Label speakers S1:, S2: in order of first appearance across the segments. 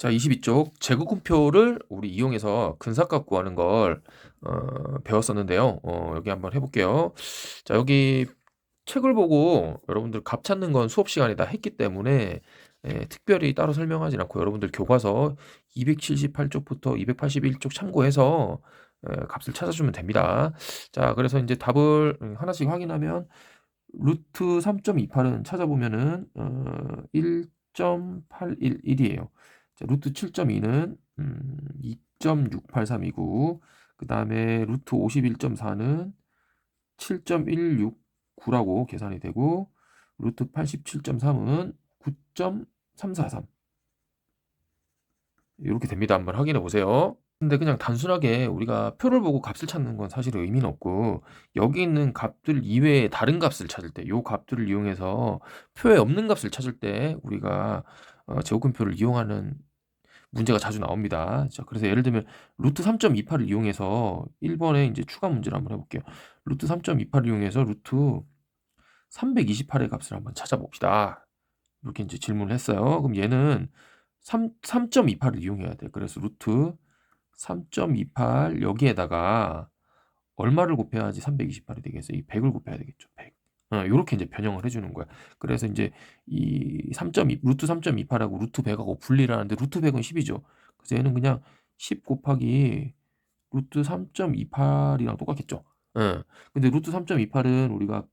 S1: 자, 22쪽 제곱근표를 우리 이용해서 근사값 구하는 걸 어, 배웠었는데요. 어, 여기 한번 해볼게요. 자, 여기 책을 보고 여러분들 값 찾는 건 수업 시간에 다 했기 때문에 예, 특별히 따로 설명하지 않고 여러분들 교과서 278쪽부터 281쪽 참고해서 예, 값을 찾아주면 됩니다. 자, 그래서 이제 답을 음, 하나씩 확인하면 루트 3.28은 찾아보면은 어, 1.811이에요. 자, 루트 7.2는 음, 2.683이고 그 다음에 루트 51.4는 7.169라고 계산이 되고 루트 87.3은 9.343 이렇게 됩니다. 한번 확인해 보세요. 근데 그냥 단순하게 우리가 표를 보고 값을 찾는 건 사실 의미는 없고 여기 있는 값들 이외에 다른 값을 찾을 때 요 값들을 이용해서 표에 없는 값을 찾을 때 우리가 어, 제곱근표를 이용하는 문제가 자주 나옵니다. 자, 그래서 예를 들면 루트 3.28을 이용해서 1번에 이제 추가 문제를 한번 해볼게요. 루트 3.28을 이용해서 루트 328의 값을 한번 찾아봅시다. 이렇게 이제 질문을 했어요. 그럼 얘는 3, 3.28을 이용해야 돼. 그래서 루트 3.28 여기에다가 얼마를 곱해야지 328이 되겠어요? 이 100을 곱해야 되겠죠. 100. 어, 요렇게 이제 변형을 해주는 거야. 그래서 이제 이 3.2, 루트 3.28하고 루트 100하고 분리를 하는데 루트 100은 10이죠. 그래서 얘는 그냥 10 곱하기 루트 3.28이랑 똑같겠죠. 예. 근데 루트 3.28은 우리가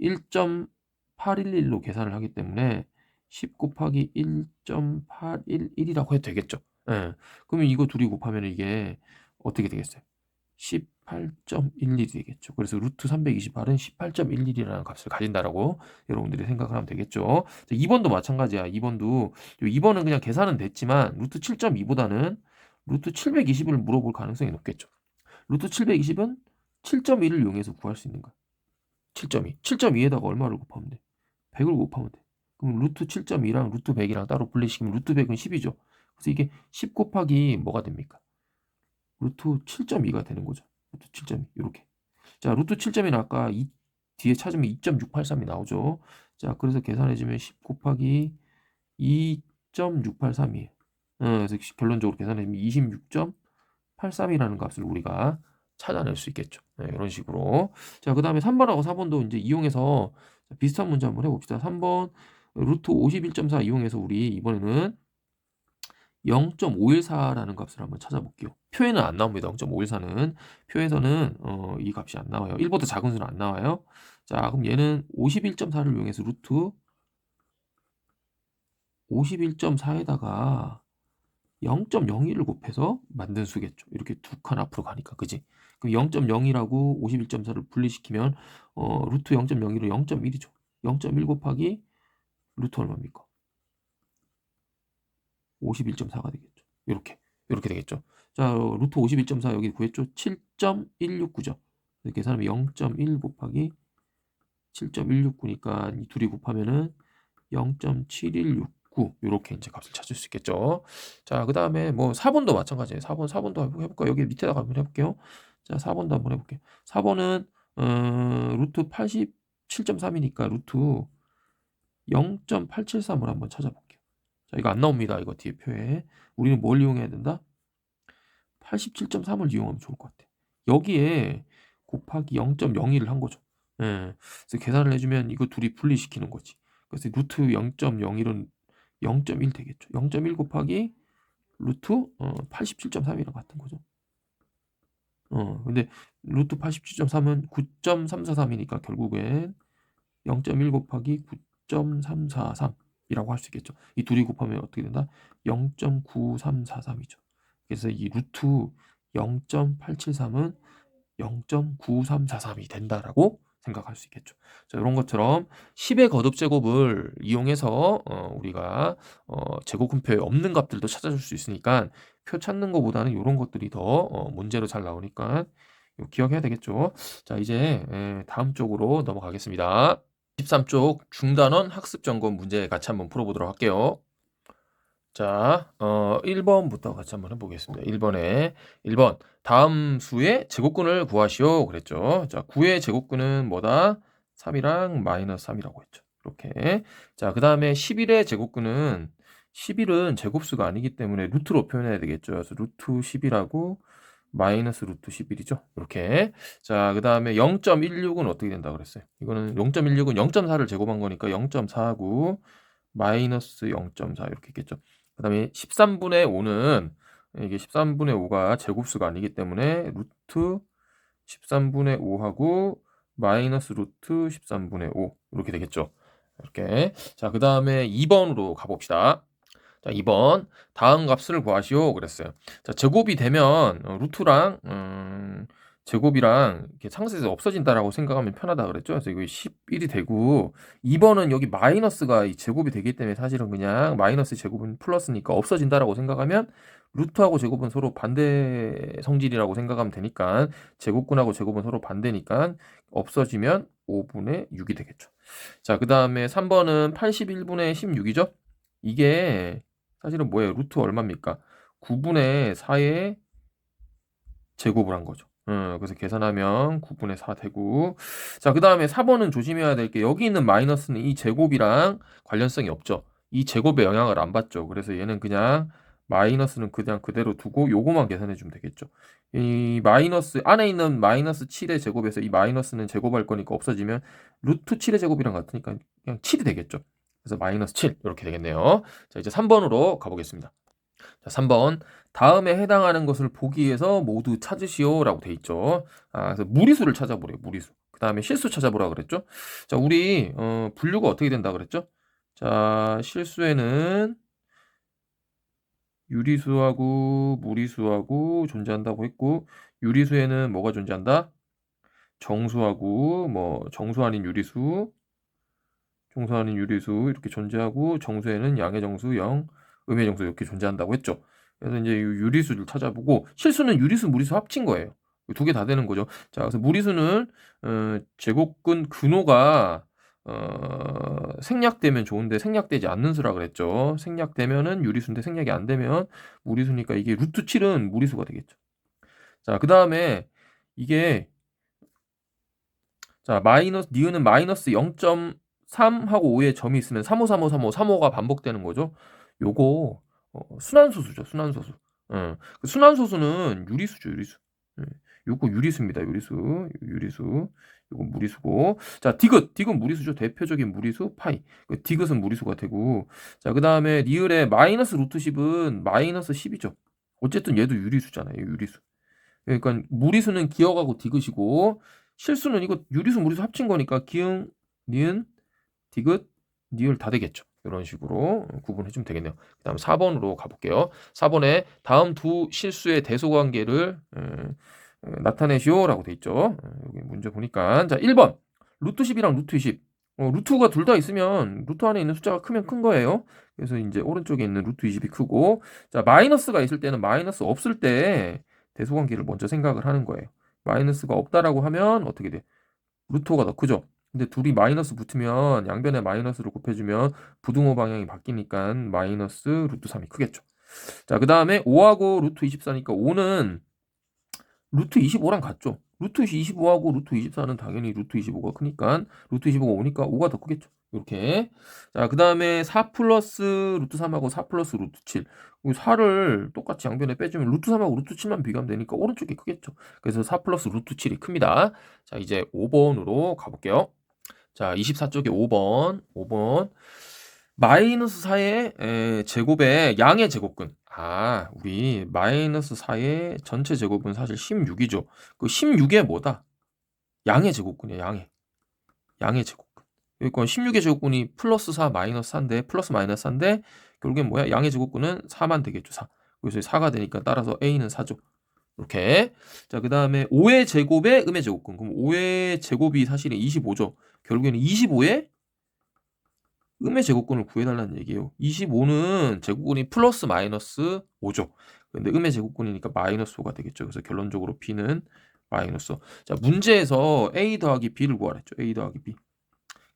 S1: 1.811로 계산을 하기 때문에 10 곱하기 1.811이라고 해도 되겠죠. 예. 그러면 이거 둘이 곱하면 이게 어떻게 되겠어요? 18.11이 되겠죠. 그래서 루트 328은 18.11이라는 값을 가진다라고 여러분들이 생각을 하면 되겠죠. 2번도 마찬가지야. 2번도 2번은 그냥 계산은 됐지만 루트 7.2보다는 루트 720을 물어볼 가능성이 높겠죠. 루트 720은 7.1을 이용해서 구할 수 있는 거야. 7.2. 7.2에다가 얼마를 곱하면 돼? 100을 곱하면 돼. 그럼 루트 7.2랑 루트 100이랑 따로 분리시키면 루트 100은 10이죠. 그래서 이게 10 곱하기 뭐가 됩니까? 루트 7.2가 되는 거죠. 루트 7.2 이렇게. 자, 루트 7.2는 아까 이 뒤에 찾으면 2.683이 나오죠. 자, 그래서 계산해주면 10 곱하기 2.683이에요. 어, 그래서 결론적으로 계산해주면 26.83이라는 값을 우리가 찾아낼 수 있겠죠. 네, 이런 식으로. 자, 그 다음에 3번하고 4번도 이제 이용해서 비슷한 문제 한번 해봅시다. 3번 루트 51.4 이용해서 우리 이번에는 0.514라는 값을 한번 찾아볼게요. 표에는 안 나옵니다. 0.514는 표에서는 어, 이 값이 안 나와요. 1보다 작은 수는 안 나와요. 자, 그럼 얘는 51.4를 이용해서 루트 51.4에다가 0.01을 곱해서 만든 수겠죠. 이렇게 두 칸 앞으로 가니까, 그지? 그럼 0.0이라고 51.4를 분리시키면 어, 루트 0.01로 0.1이죠. 0.1 곱하기 루트 얼마입니까? 51.4가 되겠죠. 이렇게 이렇게 되겠죠. 자, 루트 51.4 여기 구했죠. 7.169죠. 이렇게 계산하면 0.1 곱하기 7.169니까 이 둘이 곱하면은 0.7169 이렇게 이제 값을 찾을 수 있겠죠. 자, 그 다음에 뭐 4번도 마찬가지예요. 4번, 4번도 해볼까요? 여기 밑에다가 한번 해볼게요. 자, 4번도 한번 해볼게요. 4번은 어, 루트 87.3이니까 루트 0.873을 한번 찾아볼게요. 자, 이거 안 나옵니다. 이거 뒤에 표에. 우리는 뭘 이용해야 된다? 87.3을 이용하면 좋을 것 같아. 여기에 곱하기 0.01을 한 거죠. 예. 그래서 계산을 해주면 이거 둘이 분리시키는 거지. 그래서 루트 0.01은 0.1 되겠죠. 0.1 곱하기 루트 어, 87.3이랑 같은 거죠. 어, 근데 루트 87.3은 9.343이니까 결국엔 0.1 곱하기 9.343 이라고 할 수 있겠죠. 이 둘이 곱하면 어떻게 된다? 0.9343이죠. 그래서 이 루트 0.873은 0.9343이 된다라고 생각할 수 있겠죠. 자, 이런 것처럼 10의 거듭 제곱을 이용해서 어, 우리가 어, 제곱근표에 없는 값들도 찾아줄 수 있으니까 표 찾는 것보다는 이런 것들이 더 어, 문제로 잘 나오니까 기억해야 되겠죠. 자, 이제 에, 다음 쪽으로 넘어가겠습니다. 13쪽 중단원 학습 점검 문제 같이 한번 풀어보도록 할게요. 자, 어, 1번부터 같이 한번 해보겠습니다. 1번에 1번 다음 수의 제곱근을 구하시오 그랬죠. 자, 9의 제곱근은 뭐다? 3이랑 마이너스 3이라고 했죠. 이렇게. 자, 그 다음에 11의 제곱근은 11은 제곱수가 아니기 때문에 루트로 표현해야 되겠죠. 그래서 루트 10이라고 마이너스 루트 11이죠. 이렇게. 자, 그 다음에 0.16은 어떻게 된다 그랬어요? 이거는 0.16은 0.4를 제곱한 거니까 0.4하고 마이너스 0.4 이렇게 있겠죠. 그 다음에 13분의 5는 이게 13분의 5가 제곱수가 아니기 때문에 루트 13분의 5하고 마이너스 루트 13분의 5 이렇게 되겠죠. 이렇게. 자, 그 다음에 2번으로 가봅시다. 자, 2번. 다음 값을 구하시오. 그랬어요. 자, 제곱이 되면 어, 루트랑 음, 제곱이랑 이렇게 상세에서 없어진다라고 생각하면 편하다 그랬죠. 그래서 이거 11이 되고 2번은 여기 마이너스가 이 제곱이 되기 때문에 사실은 그냥 마이너스 제곱은 플러스니까 없어진다라고 생각하면 루트하고 제곱은 서로 반대 성질이라고 생각하면 되니까 제곱근하고 제곱은 서로 반대니까 없어지면 5분의 6이 되겠죠. 자, 그 다음에 3번은 81분의 16이죠. 이게 사실은 뭐예요? 루트 얼마입니까? 9분의 4의 제곱을 한 거죠. 음, 그래서 계산하면 9분의 4 되고 자, 그 다음에 4번은 조심해야 될 게 여기 있는 마이너스는 이 제곱이랑 관련성이 없죠. 이 제곱에 영향을 안 받죠. 그래서 얘는 그냥 마이너스는 그냥 그대로 두고 요거만 계산해 주면 되겠죠. 이 마이너스 안에 있는 마이너스 7의 제곱에서 이 마이너스는 제곱할 거니까 없어지면 루트 7의 제곱이랑 같으니까 그냥 7이 되겠죠. 그래서 마이너스 7 이렇게 되겠네요. 자 이제 3번으로 가보겠습니다. 자 3번 다음에 해당하는 것을 보기 위해서 모두 찾으시오 라고 돼 있죠. 아 그래서 무리수를 찾아보래요. 무리수. 그 다음에 실수 찾아보라 그랬죠. 자 우리 어, 분류가 어떻게 된다 그랬죠? 자 실수에는 유리수하고 무리수하고 존재한다고 했고 유리수에는 뭐가 존재한다? 정수하고 뭐 정수 아닌 유리수, 아닌 유리수 이렇게 존재하고 정수에는 양의 정수 0, 음의 정수 이렇게 존재한다고 했죠. 그래서 이제 유리수를 찾아보고 실수는 유리수, 무리수 합친 거예요. 두 개 다 되는 거죠. 자, 그래서 무리수는 어, 제곱근 근호가 어, 생략되면 좋은데 생략되지 않는 수라 그랬죠. 생략되면은 유리수인데 생략이 안 되면 무리수니까 이게 루트 7은 무리수가 되겠죠. 자, 그 다음에 이게 자, 마이너스 니은은 마이너스 0.3하고 5의 점이 있으면 35, 35, 35, 35가 반복되는 거죠. 요거 어, 순환소수죠. 순환소수. 어, 그 순환소수는 유리수죠. 유리수. 예. 요거 유리수입니다. 유리수. 유리수. 이건 무리수고. 자, 디귿. 디귿 무리수죠. 대표적인 무리수 파이. 그 디귿은 무리수가 되고. 자, 그 다음에 리을의 마이너스 루트 10은 마이너스 10이죠. 어쨌든 얘도 유리수잖아요. 유리수. 그러니까 무리수는 기억하고 디귿이고 실수는 이거 유리수 무리수 합친 거니까 기응, 니은, 디귿, 니을 다 되겠죠. 이런 식으로 구분해 주면 되겠네요. 그 다음 4번으로 가볼게요. 4번에 다음 두 실수의 대소관계를 음, 나타내시오 라고 돼 있죠. 여기 문제 보니까 자 1번 루트 10이랑 루트 20 어, 루트가 둘 다 있으면 루트 안에 있는 숫자가 크면 큰 거예요. 그래서 이제 오른쪽에 있는 루트 20이 크고 자 마이너스가 있을 때는 마이너스 없을 때 대소관계를 먼저 생각을 하는 거예요. 마이너스가 없다라고 하면 어떻게 돼? 루트가 더 크죠. 근데 둘이 마이너스 붙으면 양변에 마이너스를 곱해주면 부등호 방향이 바뀌니까 마이너스 루트 3이 크겠죠. 자, 그 다음에 5하고 루트 24니까 5는 루트 25랑 같죠. 루트 25하고 루트 24는 당연히 루트 25가 크니까 루트 25가 오니까 5가 더 크겠죠. 이렇게. 자, 그 다음에 4 플러스 루트 3하고 4 플러스 루트 7. 4를 똑같이 양변에 빼주면 루트 3하고 루트 7만 비교하면 되니까 오른쪽이 크겠죠. 그래서 4 플러스 루트 7이 큽니다. 자, 이제 5번으로 가볼게요. 자, 24쪽에 5번. 5번. 마이너스 4의 제곱의 양의 제곱근. 아, 우리 마이너스 4의 전체 제곱은 사실 16이죠. 그 16의 뭐다? 양의 제곱근이야, 양의. 양의 제곱근. 그러니까 16의 제곱근이 플러스 4 마이너스 4인데 플러스 마이너스 4인데 결국엔 뭐야? 양의 제곱근은 4만 되겠죠, 4. 그래서 4가 되니까 따라서 A는 4죠. 이렇게. 자, 그 다음에 5의 제곱의 음의 제곱근. 그럼 5의 제곱이 사실은 25죠. 결국에는 25의 음의 제곱근을 구해달라는 얘기예요. 25는 제곱근이 플러스 마이너스 5죠. 근데 음의 제곱근이니까 마이너스 5가 되겠죠. 그래서 결론적으로 B는 마이너스 5. 자, 문제에서 A 더하기 B를 구하랬죠. A 더하기 B.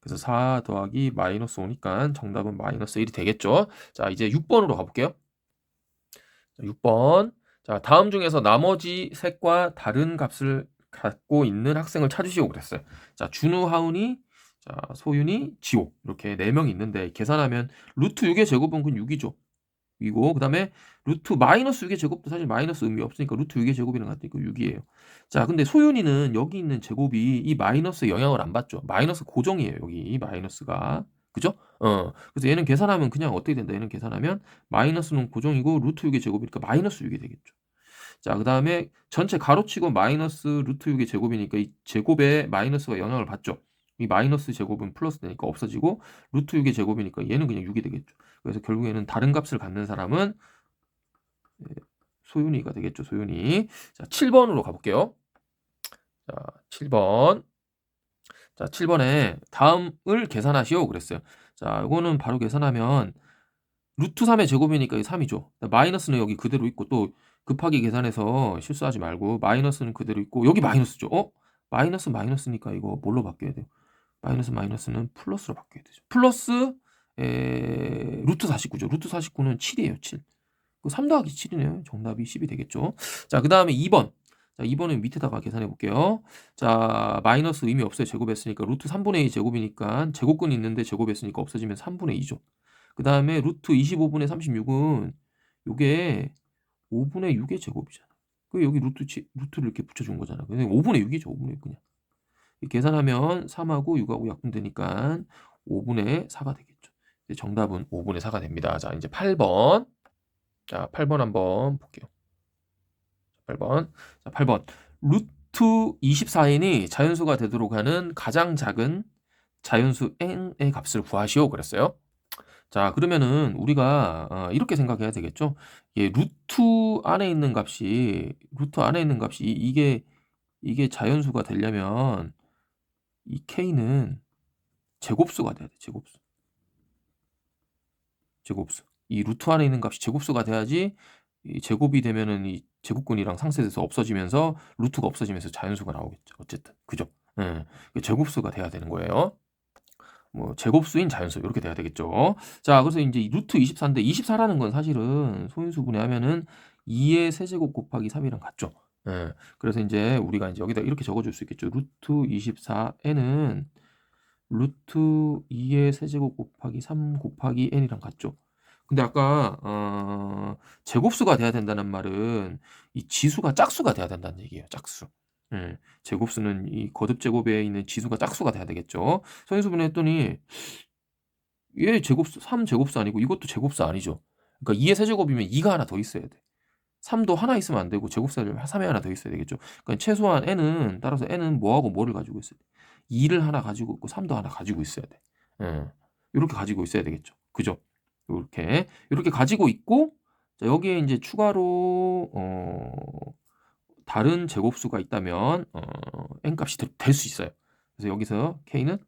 S1: 그래서 4 더하기 마이너스 5니까 정답은 마이너스 1이 되겠죠. 자, 이제 6번으로 가볼게요. 자, 6번. 자, 다음 중에서 나머지 색과 다른 값을 갖고 있는 학생을 찾으시고 그랬어요. 자, 준우, 하은이, 자, 소윤이, 지호 이렇게 네 명이 있는데 계산하면 루트 6의 제곱은 그 6이죠. 이고 그다음에 루트 마이너스 6의 제곱도 사실 마이너스 의미 없으니까 루트 6의 제곱이랑 같으니까 6이에요. 자, 근데 소윤이는 여기 있는 제곱이 이 마이너스 영향을 안 받죠. 마이너스 고정이에요. 여기 이 마이너스가. 그죠? 어. 그래서 얘는 계산하면 그냥 어떻게 된다? 얘는 계산하면 마이너스는 고정이고 루트 6의 제곱이니까 마이너스 6이 되겠죠. 자, 그 다음에 전체 가로치고 마이너스 루트 6의 제곱이니까 이 제곱에 마이너스가 영향을 받죠. 이 마이너스 제곱은 플러스 되니까 없어지고 루트 6의 제곱이니까 얘는 그냥 6이 되겠죠. 그래서 결국에는 다른 값을 갖는 사람은 예, 소윤이가 되겠죠. 소윤이. 자, 7번으로 가볼게요. 자, 7번. 자, 7번에 다음을 계산하시오 그랬어요. 자, 이거는 바로 계산하면 루트 3의 제곱이니까 3이죠. 마이너스는 여기 그대로 있고 또 급하게 계산해서 실수하지 말고 마이너스는 그대로 있고 여기 마이너스죠. 어? 마이너스 마이너스니까 이거 뭘로 바뀌어야 돼요? 마이너스 마이너스는 플러스로 바뀌어야 되죠. 플러스 에... 루트 49죠. 루트 49는 7이에요. 7. 그3 더하기 7이네요. 정답이 10이 되겠죠. 자, 그 다음에 2번. 자, 2번은 밑에다가 계산해 볼게요. 자, 마이너스 의미 없어요. 제곱했으니까. 루트 3분의 2 제곱이니까 제곱근이 있는데 제곱했으니까 없어지면 3분의 2죠. 그 다음에 루트 25분의 36은 요게 5분의 6의 제곱이잖아. 그 여기 루트, 치, 루트를 이렇게 붙여준 거잖아. 그냥 5분의 6이죠. 5분의 6 그냥. 계산하면 3하고 6하고 약분되니까 5분의 4가 되겠죠. 정답은 5분의 4가 됩니다. 자, 이제 8번. 자, 8번 한번 볼게요. 8번. 자, 8번. 루트 24n이 자연수가 되도록 하는 가장 작은 자연수 n의 값을 구하시오 그랬어요. 자, 그러면은 우리가 어, 이렇게 생각해야 되겠죠. 예, 루트 안에 있는 값이 루트 안에 있는 값이 이게 이게 자연수가 되려면 이 k는 제곱수가 돼야 돼. 제곱수. 제곱수. 이 루트 안에 있는 값이 제곱수가 돼야지 이 제곱이 되면은 이 제곱근이랑 상쇄돼서 없어지면서 루트가 없어지면서 자연수가 나오겠죠. 어쨌든 그죠? 예. 제곱수가 돼야 되는 거예요. 뭐 제곱수인 자연수 이렇게 돼야 되겠죠. 자, 그래서 이제 루트 24인데 24라는 건 사실은 소인수 분해 하면은 2의 세제곱 곱하기 3이랑 같죠. 예. 그래서 이제 우리가 이제 여기다 이렇게 적어줄 수 있겠죠. 루트 24n은 루트 2의 세제곱 곱하기 3 곱하기 n이랑 같죠. 근데 아까 어, 제곱수가 돼야 된다는 말은 이 지수가 짝수가 돼야 된다는 얘기예요. 짝수. 예, 제곱수는 이 거듭 제곱에 있는 지수가 짝수가 돼야 되겠죠. 선인수분해 했더니 얘 제곱수 3 제곱수 아니고 이것도 제곱수 아니죠. 그러니까 2의 세제곱이면 2가 하나 더 있어야 돼. 3도 하나 있으면 안 되고 제곱수를 3에 하나 더 있어야 되겠죠. 그러니까 최소한 n은 따라서 n은 뭐하고 뭐를 가지고 있어야 돼. 2를 하나 가지고 있고 3도 하나 가지고 있어야 돼. 예, 이렇게 가지고 있어야 되겠죠. 그죠? 이렇게 이렇게 가지고 있고 자, 여기에 이제 추가로 어, 다른 제곱수가 있다면 어, n 값이 될 수 있어요. 그래서 여기서 k는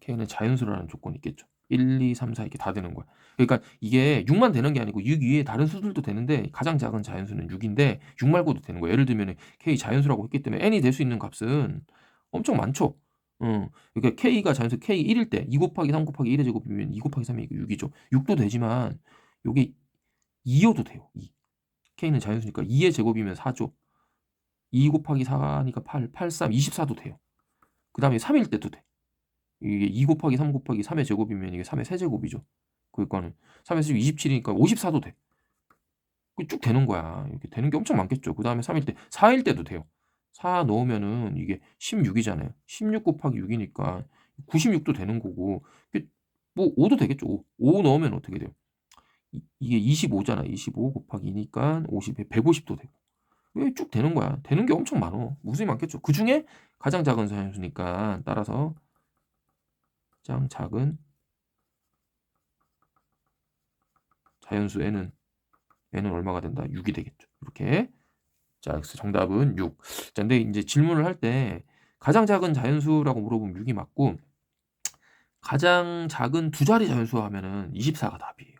S1: k는 자연수라는 조건이 있겠죠. 1, 2, 3, 4 이렇게 다 되는 거야. 그러니까 이게 6만 되는 게 아니고 6 위에 다른 수들도 되는데 가장 작은 자연수는 6인데 6 말고도 되는 거야. 예를 들면 k 자연수라고 했기 때문에 n이 될 수 있는 값은 엄청 많죠. 어, 그러니까 k가 자연수 k 1일 때 2 곱하기 3 곱하기 1의 제곱이면 2 곱하기 3이 6이죠. 6도 되지만 요게 2여도 돼요. 2. k는 자연수니까 2의 제곱이면 4죠. 2 곱하기 4니까 8, 8, 3, 24도 돼요. 그 다음에 3일 때도 돼. 이게 2 곱하기 3 곱하기 3의 제곱이면 이게 3의 세제곱이죠. 그러니까는 3의 세제곱 27이니까 54도 돼. 쭉 되는 거야. 이렇게 되는 게 엄청 많겠죠. 그 다음에 3일 때, 4일 때도 돼요. 4 넣으면은 이게 16이잖아요. 16 곱하기 6이니까 96도 되는 거고, 뭐 5도 되겠죠. 5, 5 넣으면 어떻게 돼요? 이게 25잖아. 25 곱하기 2니까 50에 150도 되고. 쭉 되는 거야. 되는 게 엄청 많어. 무수히 많겠죠. 그 중에 가장 작은 자연수니까 따라서 가장 작은 자연수 n은 n은 얼마가 된다? 6이 되겠죠. 이렇게. 자, 그래서 정답은 6. 자, 근데 이제 질문을 할 때 가장 작은 자연수라고 물어보면 6이 맞고 가장 작은 두 자리 자연수 하면은 24가 답이에요.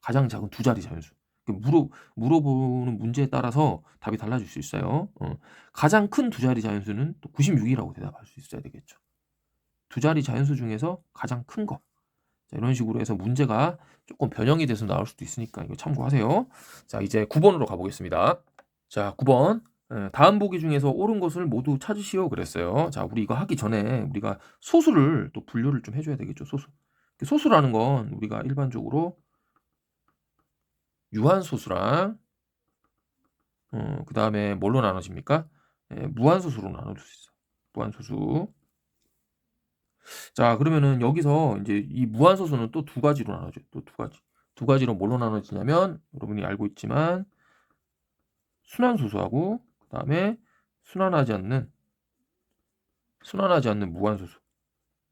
S1: 가장 작은 두 자리 자연수. 그 물어 물어보는 문제에 따라서 답이 달라질 수 있어요. 어. 가장 큰 두 자리 자연수는 또 96이라고 대답할 수 있어야 되겠죠. 두 자리 자연수 중에서 가장 큰 거. 자, 이런 식으로 해서 문제가 조금 변형이 돼서 나올 수도 있으니까 이거 참고하세요. 자, 이제 9번으로 가보겠습니다. 자, 9번. 예, 다음 보기 중에서 옳은 것을 모두 찾으시오 그랬어요. 자, 우리 이거 하기 전에 우리가 소수를 또 분류를 좀 해줘야 되겠죠. 소수. 소수라는 건 우리가 일반적으로 유한소수랑 어, 그 다음에 뭘로 나눠집니까? 예, 무한소수로 나눠줄 수 있어. 무한소수. 자, 그러면은 여기서 이제 이 무한소수는 또 두 가지로 나눠져. 또 두 가지. 두 가지로 뭘로 나눠지냐면 여러분이 알고 있지만 순환소수하고 그 다음에 순환하지 않는 순환하지 않는 무한소수.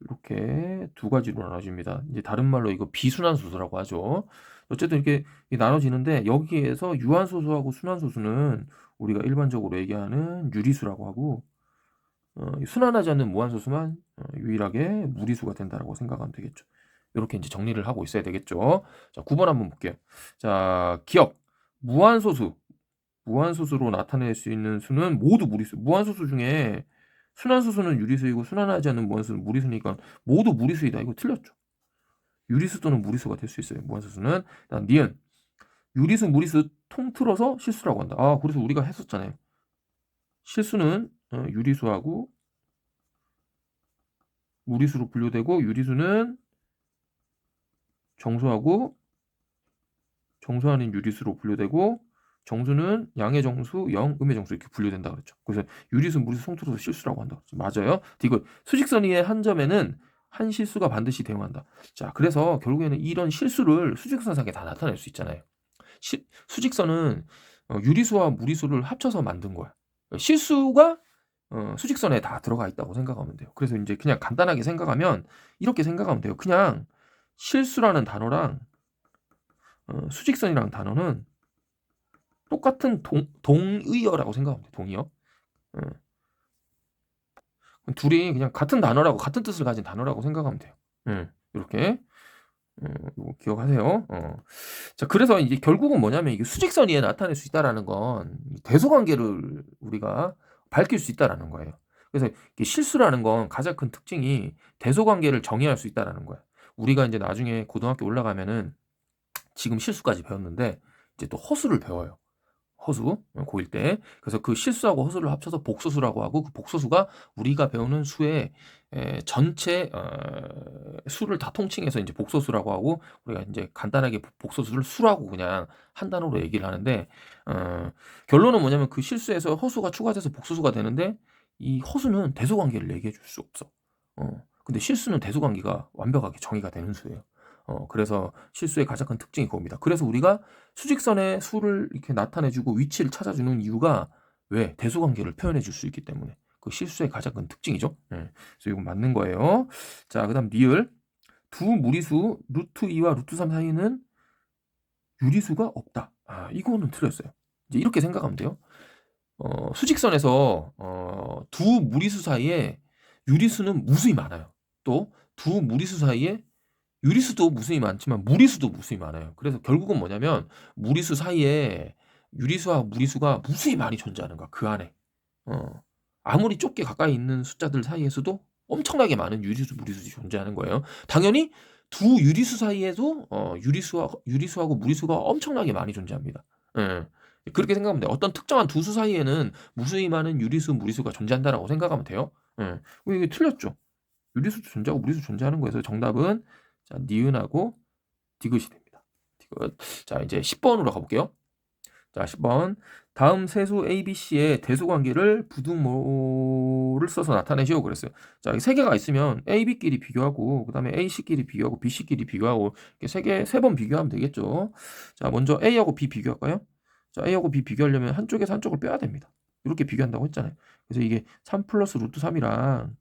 S1: 이렇게 두 가지로 나눠집니다. 이제 다른 말로 이거 비순환소수라고 하죠. 어쨌든 이렇게 나눠지는데 여기에서 유한소수하고 순환소수는 우리가 일반적으로 얘기하는 유리수라고 하고 어, 순환하지 않는 무한소수만 어, 유일하게 무리수가 된다라고 생각하면 되겠죠. 이렇게 이제 정리를 하고 있어야 되겠죠. 자, 9번 한번 볼게요. 자, 기억. 무한소수. 무한소수로 나타낼 수 있는 수는 모두 무리수. 무한소수 중에 순환소수는 유리수이고 순환하지 않는 무한소수는 무리수니까 모두 무리수이다. 이거 틀렸죠. 유리수 또는 무리수가 될 수 있어요. 무한소수는. 다음 니은. 유리수, 무리수 통틀어서 실수라고 한다. 아, 그래서 우리가 했었잖아요. 실수는 어, 유리수하고 무리수로 분류되고 유리수는 정수하고 정수하는 유리수로 분류되고 정수는 양의 정수, 영, 음의 정수 이렇게 분류된다 그랬죠. 그래서 유리수, 무리수, 송투로서 실수라고 한다. 맞아요. 이거 수직선 위의 한 점에는 한 실수가 반드시 대응한다. 자, 그래서 결국에는 이런 실수를 수직선상에 다 나타낼 수 있잖아요. 시, 수직선은 어, 유리수와 무리수를 합쳐서 만든 거야. 실수가 어, 수직선에 다 들어가 있다고 생각하면 돼요. 그래서 이제 그냥 간단하게 생각하면 이렇게 생각하면 돼요. 그냥 실수라는 단어랑 어, 수직선이라는 단어는 똑같은 동, 동의어라고 생각하면 돼요. 동의어. 어. 둘이 그냥 같은 단어라고 같은 뜻을 가진 단어라고 생각하면 돼요. 예, 이렇게 어, 이거 기억하세요. 어. 자, 그래서 이제 결국은 뭐냐면 이게 수직선 위에 나타낼 수 있다라는 건 대소관계를 우리가 밝힐 수 있다라는 거예요. 그래서 실수라는 건 가장 큰 특징이 대소관계를 정의할 수 있다라는 거예요. 우리가 이제 나중에 고등학교 올라가면은 지금 실수까지 배웠는데 이제 또 허수를 배워요. 허수 어, 고1 때 그래서 그 실수하고 허수를 합쳐서 복소수라고 하고 그 복소수가 우리가 배우는 수의 에, 전체 어, 수를 다 통칭해서 이제 복소수라고 하고 우리가 이제 간단하게 복소수를 수라고 그냥 한 단어로 얘기를 하는데 어, 결론은 뭐냐면 그 실수에서 허수가 추가돼서 복소수가 되는데 이 허수는 대소관계를 얘기해 줄 수 없어. 어, 근데 실수는 대소관계가 완벽하게 정의가 되는 수예요. 어, 그래서 실수의 가장 큰 특징이 그겁니다. 그래서 우리가 수직선의 수를 이렇게 나타내주고 위치를 찾아주는 이유가 왜? 대소관계를 표현해 줄 수 있기 때문에. 그 실수의 가장 큰 특징이죠. 네. 그래서 이건 맞는 거예요. 자, 그 다음 리을. 두 무리수 루트 2와 루트 3 사이는 유리수가 없다. 아, 이거는 틀렸어요. 이제 이렇게 생각하면 돼요. 어, 수직선에서 어, 두 무리수 사이에 유리수는 무수히 많아요. 또 두 무리수 사이에 유리수도 무수히 많지만 무리수도 무수히 많아요. 그래서 결국은 뭐냐면 무리수 사이에 유리수와 무리수가 무수히 많이 존재하는 거야. 그 안에. 어. 아무리 좁게 가까이 있는 숫자들 사이에서도 엄청나게 많은 유리수, 무리수들이 존재하는 거예요. 당연히 두 유리수 사이에도 어, 유리수와 유리수하고 무리수가 엄청나게 많이 존재합니다. 예. 그렇게 생각하면 돼요. 어떤 특정한 두 수 사이에는 무수히 많은 유리수, 무리수가 존재한다라고 생각하면 돼요. 예. 이게 틀렸죠. 유리수도 존재하고 무리수 존재하는 거에서 정답은 자, 니은하고 디귿이 됩니다. 디귿. 자, 이제 10번으로 가볼게요. 자, 10번. 다음 세수 A, B, C의 대수 관계를 부등모를 써서 나타내시오 그랬어요. 자, 세 개가 있으면 A, B끼리 비교하고 그다음에 A, C끼리 비교하고 B, C끼리 비교하고 이렇게 세 개, 세 번 비교하면 되겠죠. 자, 먼저 A하고 B 비교할까요? 자, A하고 B 비교하려면 한쪽에서 한쪽을 빼야 됩니다. 이렇게 비교한다고 했잖아요. 그래서 이게 3 플러스 루트 3이랑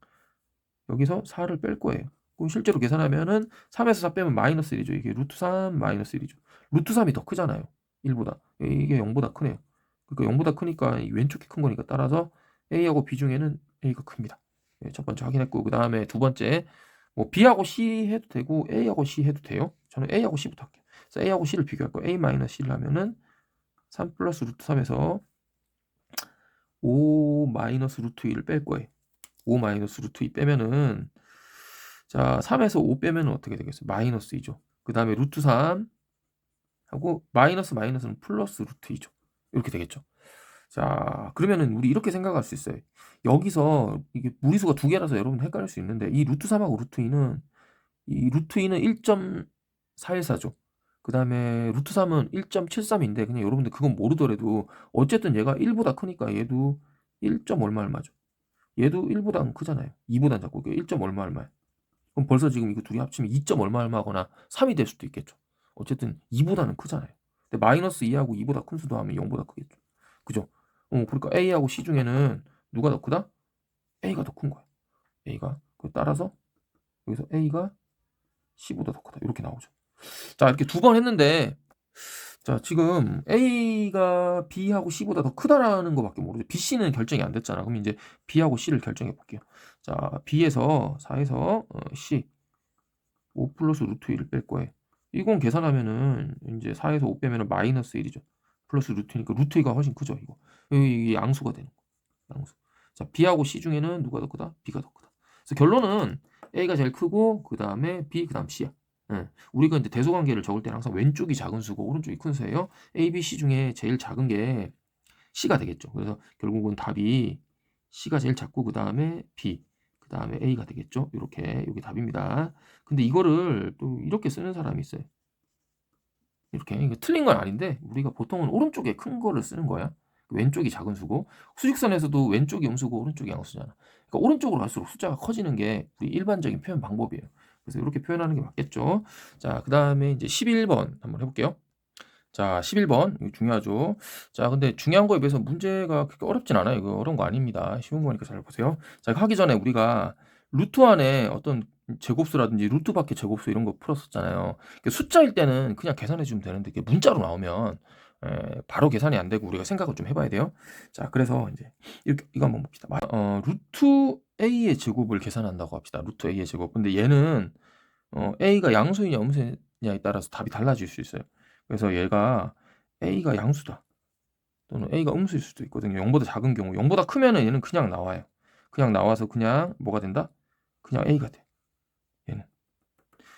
S1: 여기서 4를 뺄 거예요. 그럼 실제로 계산하면은 3에서 4 빼면 마이너스 1이죠. 이게 루트 3 마이너스 1이죠. 루트 3이 더 크잖아요. 1보다. 이게 0보다 크네요. 그러니까 0보다 크니까 왼쪽이 큰 거니까 따라서 A하고 B 중에는 A가 큽니다. 네, 첫 번째 확인했고 그 다음에 두 번째 뭐 B하고 C 해도 되고 A하고 C 해도 돼요. 저는 A하고 C부터 할게요. 그래서 A하고 C를 비교할 거예요. A 마이너스 C를 하면은 3 플러스 루트 3에서 5 마이너스 루트 2를 뺄 거예요. 5 마이너스 루트 2 빼면은 자, 3에서 5 빼면 어떻게 되겠어요? 마이너스 2죠. 그 다음에 루트 3 하고 마이너스 마이너스는 플러스 루트 2죠. 이렇게 되겠죠. 자, 그러면은 우리 이렇게 생각할 수 있어요. 여기서 이게 무리수가 두 개라서 여러분 헷갈릴 수 있는데 이 루트 3하고 루트 2는 이 루트 2는 1.414죠. 그 다음에 루트 3은 1.73인데 그냥 여러분들 그건 모르더라도 어쨌든 얘가 1보다 크니까 얘도 1. 얼마 얼마죠. 얘도 1보다 크잖아요. 2보다 작고 1. 얼마 얼마야. 그럼 벌써 지금 이거 둘이 합치면 2. 얼마 얼마거나 3이 될 수도 있겠죠. 어쨌든 2보다는 크잖아요. 근데 마이너스 2하고 2보다 큰 수도 하면 0보다 크겠죠. 그죠? 어, 그러니까 A하고 C 중에는 누가 더 크다? A가 더 큰 거야. A가. 그 따라서 여기서 A가 C보다 더 크다. 이렇게 나오죠. 자, 이렇게 두 번 했는데 자, 지금 A가 B하고 C보다 더 크다라는 거밖에 모르죠. B, C는 결정이 안 됐잖아. 그럼 이제 B하고 C를 결정해 볼게요. 자, B에서 4에서 어, C 5 플러스 루트 1을 뺄 거예요. 이건 계산하면은 이제 4에서 5 빼면은 마이너스 1이죠. 플러스 루트니까 루트 2가 훨씬 크죠, 이거. 이게 양수가 되는 거. 양수. 자, B하고 C 중에는 누가 더 크다? B가 더 크다. 그래서 결론은 A가 제일 크고 그다음에 B 그다음 C야. 예. 우리가 이제 대소 관계를 적을 때는 항상 왼쪽이 작은 수고 오른쪽이 큰 수예요. A, B, C 중에 제일 작은 게 C가 되겠죠. 그래서 결국은 답이 C가 제일 작고 그 다음에 B, 그 다음에 A가 되겠죠. 이렇게 여기 답입니다. 근데 이거를 또 이렇게 쓰는 사람이 있어요. 이렇게 이거 틀린 건 아닌데 우리가 보통은 오른쪽에 큰 거를 쓰는 거야. 왼쪽이 작은 수고 수직선에서도 왼쪽이 음수고 오른쪽이 양수잖아. 그러니까 오른쪽으로 갈수록 숫자가 커지는 게 우리 일반적인 표현 방법이에요. 그래서 이렇게 표현하는 게 맞겠죠. 자, 그 다음에 이제 11번 한번 해볼게요. 자, 11번. 이거 중요하죠. 자, 근데 중요한 거에 비해서 문제가 그렇게 어렵진 않아요. 이거 어려운 거 아닙니다. 쉬운 거니까 잘 보세요. 자, 하기 전에 우리가 루트 안에 어떤 제곱수라든지 루트 밖의 제곱수 이런 거 풀었었잖아요. 숫자일 때는 그냥 계산해 주면 되는데 이게 문자로 나오면 에, 바로 계산이 안 되고 우리가 생각을 좀 해봐야 돼요. 자, 그래서 이제 이렇게 이거 한번 봅시다. 어, 루트 a의 제곱을 계산한다고 합시다. 루트 a의 제곱. 근데 얘는 어, a가 양수이냐 음수냐에 따라서 답이 달라질 수 있어요. 그래서 얘가 a가 양수다. 또는 a가 음수일 수도 있거든요. 0보다 작은 경우. 0보다 크면은 얘는 그냥 나와요. 그냥 나와서 그냥 뭐가 된다? 그냥 a가 돼. 얘는.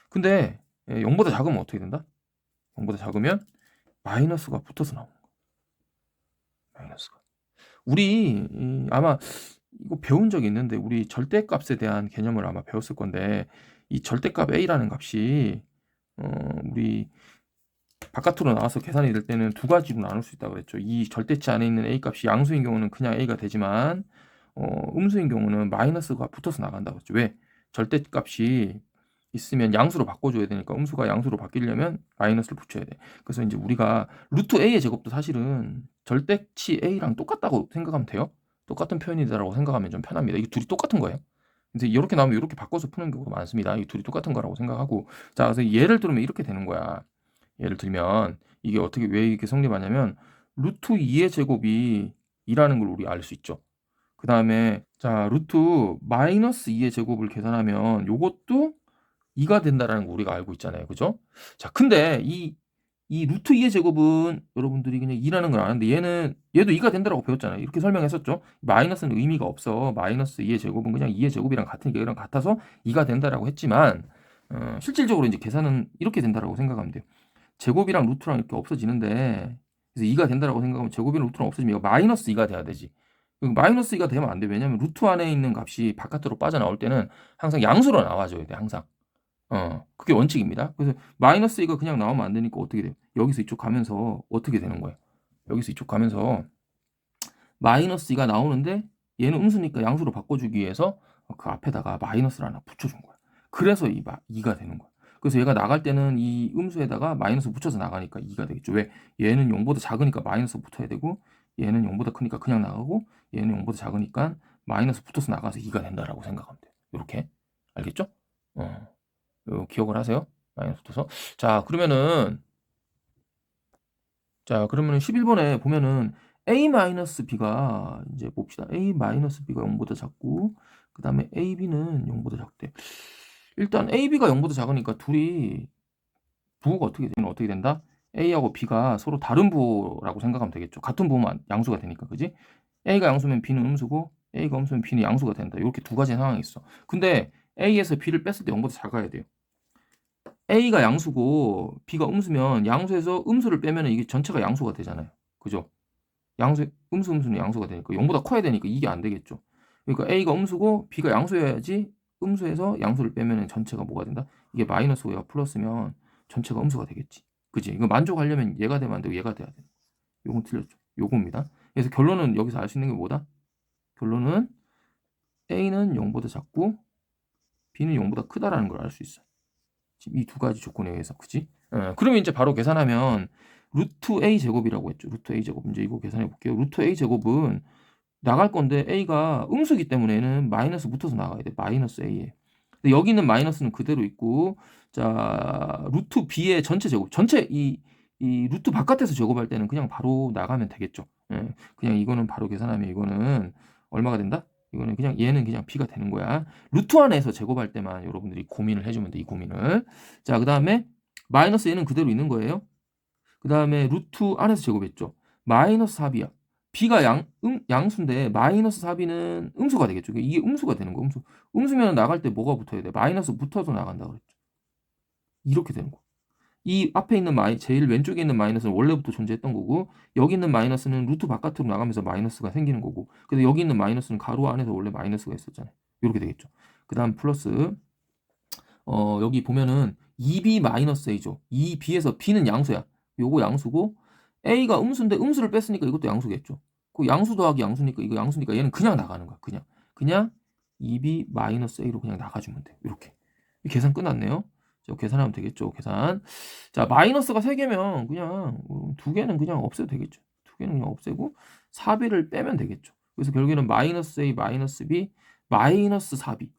S1: 근데 0보다 작으면 어떻게 된다? 0보다 작으면 마이너스가 붙어서 나오는 거. 마이너스가. 우리 아마 이거 배운 적이 있는데 우리 절대값에 대한 개념을 아마 배웠을 건데 이 절대값 a라는 값이 어 우리 바깥으로 나와서 계산이 될 때는 두 가지로 나눌 수 있다고 그랬죠. 이 절대치 안에 있는 a 값이 양수인 경우는 그냥 a가 되지만 어 음수인 경우는 마이너스가 붙어서 나간다고 했죠. 왜? 절대값이 있으면 양수로 바꿔줘야 되니까 음수가 양수로 바뀌려면 마이너스를 붙여야 돼. 그래서 이제 우리가 루트 a의 제곱도 사실은 절대치 a랑 똑같다고 생각하면 돼요. 똑같은 표현이다라고 생각하면 좀 편합니다. 이게 둘이 똑같은 거예요. 이제 이렇게 나오면 이렇게 바꿔서 푸는 경우가 많습니다. 이 둘이 똑같은 거라고 생각하고 자 그래서 예를 들면 이렇게 되는 거야. 예를 들면 이게 어떻게 왜 이렇게 성립하냐면 루트 2의 제곱이 2라는 걸 우리 알 수 있죠. 그 다음에 자 루트 마이너스 2의 제곱을 계산하면 요것도 2가 된다라는 거 우리가 알고 있잖아요. 그죠? 자 근데 이 이 루트 2의 제곱은 여러분들이 그냥 2라는 걸 아는데 얘는 얘도 2가 된다라고 배웠잖아요. 이렇게 설명했었죠. 마이너스는 의미가 없어. 마이너스 2의 제곱은 그냥 2의 제곱이랑 같으니까 얘랑 같아서 2가 된다라고 했지만 어, 실질적으로 이제 계산은 이렇게 된다라고 생각하면 돼요. 제곱이랑 루트랑 이렇게 없어지는데 그래서 2가 된다라고 생각하면 제곱이랑 루트랑 없어지면 마이너스 2가 돼야 되지. 마이너스 2가 되면 안 돼. 왜냐면 루트 안에 있는 값이 바깥으로 빠져나올 때는 항상 양수로 나와줘야 돼. 항상. 어, 그게 원칙입니다. 그래서 마이너스 2가 그냥 나오면 안 되니까 어떻게 돼요? 여기서 이쪽 가면서 어떻게 되는 거예요? 여기서 이쪽 가면서 마이너스 2가 나오는데 얘는 음수니까 양수로 바꿔주기 위해서 그 앞에다가 마이너스를 하나 붙여준 거야. 그래서 이 2가 되는 거야. 그래서 얘가 나갈 때는 이 음수에다가 마이너스 붙여서 나가니까 2가 되겠죠. 왜? 얘는 0보다 작으니까 마이너스 붙어야 되고 얘는 0보다 크니까 그냥 나가고 얘는 0보다 작으니까 마이너스 붙어서 나가서 2가 된다라고 생각하면 돼요. 이렇게. 알겠죠? 어. 기억을 하세요. 마이너스 붙어서. 자, 그러면은 자, 그러면은 11번에 보면은 a-b가 이제 봅시다. a-b가 0보다 작고 그다음에 ab는 0보다 작대. 일단 ab가 0보다 작으니까 둘이 부호가 어떻게 되면 어떻게 된다? a하고 b가 서로 다른 부호라고 생각하면 되겠죠. 같은 부호만 양수가 되니까. 그지? a가 양수면 b는 음수고 a가 음수면 b는 양수가 된다. 이렇게 두 가지 상황이 있어. 근데 a에서 b를 뺐을 때 0보다 작아야 돼요. a가 양수고 b가 음수면 양수에서 음수를 빼면 이게 전체가 양수가 되잖아요. 그죠? 양수 음수 음수는 양수가 되니까 0보다 커야 되니까 이게 안 되겠죠. 그러니까 a가 음수고 b가 양수여야지 음수에서 양수를 빼면 전체가 뭐가 된다? 이게 마이너스고요. 플러스면 전체가 음수가 되겠지. 그지? 이거 만족하려면 얘가 되면 안 되고 얘가 돼야 돼. 요건 틀렸죠. 요겁니다. 그래서 결론은 여기서 알 수 있는 게 뭐다? 결론은 A는 0보다 작고 B는 0보다 크다라는 걸 알 수 있어. 지금 이 두 가지 조건에 의해서, 그지? 어, 그러면 이제 바로 계산하면 루트 A 제곱이라고 했죠. 루트 A 제곱. 이제 이거 계산해 볼게요. 루트 A 제곱은 나갈 건데 A가 음수기 때문에는 마이너스 붙어서 나가야 돼. 마이너스 A에. 근데 여기 있는 마이너스는 그대로 있고, 자, 루트 B의 전체 제곱. 전체 이, 이 루트 바깥에서 제곱할 때는 그냥 바로 나가면 되겠죠. 예, 그냥 이거는 바로 계산하면 이거는 얼마가 된다? 이거는 그냥 얘는 그냥 B가 되는 거야. 루트 안에서 제곱할 때만 여러분들이 고민을 해주면 돼, 이 고민을. 자, 그 다음에 마이너스 얘는 그대로 있는 거예요. 그 다음에 루트 안에서 제곱했죠. 마이너스 4B야. B가 양, 음, 양수인데 마이너스 4B는 음수가 되겠죠. 이게 음수가 되는 거. 음수. 음수면 나갈 때 뭐가 붙어야 돼? 마이너스 붙어서 나간다 그랬죠. 이렇게 되는 거. 이 앞에 있는 마이 제일 왼쪽에 있는 마이너스는 원래부터 존재했던 거고 여기 있는 마이너스는 루트 바깥으로 나가면서 마이너스가 생기는 거고 근데 여기 있는 마이너스는 가로 안에서 원래 마이너스가 있었잖아요. 이렇게 되겠죠. 그 다음 플러스 어 여기 보면은 2b 마이너스 a죠. 2b에서 b는 양수야. 요거 양수고 a가 음수인데 음수를 뺐으니까 이것도 양수겠죠. 그 양수 더하기 양수니까 이거 양수니까 얘는 그냥 나가는 거야. 그냥 그냥 2b 마이너스 a로 그냥 나가주면 돼. 이렇게 계산 끝났네요. 자, 계산하면 되겠죠. 계산. 자, 마이너스가 3개면 그냥 어, 두 개는 그냥 없애도 되겠죠. 두 개는 그냥 없애고 4b를 빼면 되겠죠. 그래서 결국에는 마이너스 a 마이너스 b 마이너스 4b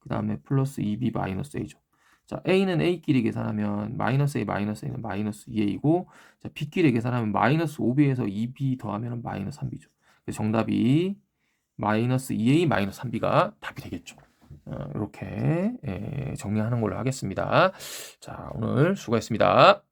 S1: 그 다음에 플러스 2b 마이너스 a죠. 자, a는 a끼리 계산하면 마이너스 a 마이너스 a는 마이너스 2a이고 자, b끼리 계산하면 마이너스 5b에서 2b 더하면 마이너스 3b죠. 그래서 정답이 마이너스 2a 마이너스 3b가 답이 되겠죠. 어, 이렇게 예, 정리하는 걸로 하겠습니다. 자, 오늘 수고했습니다.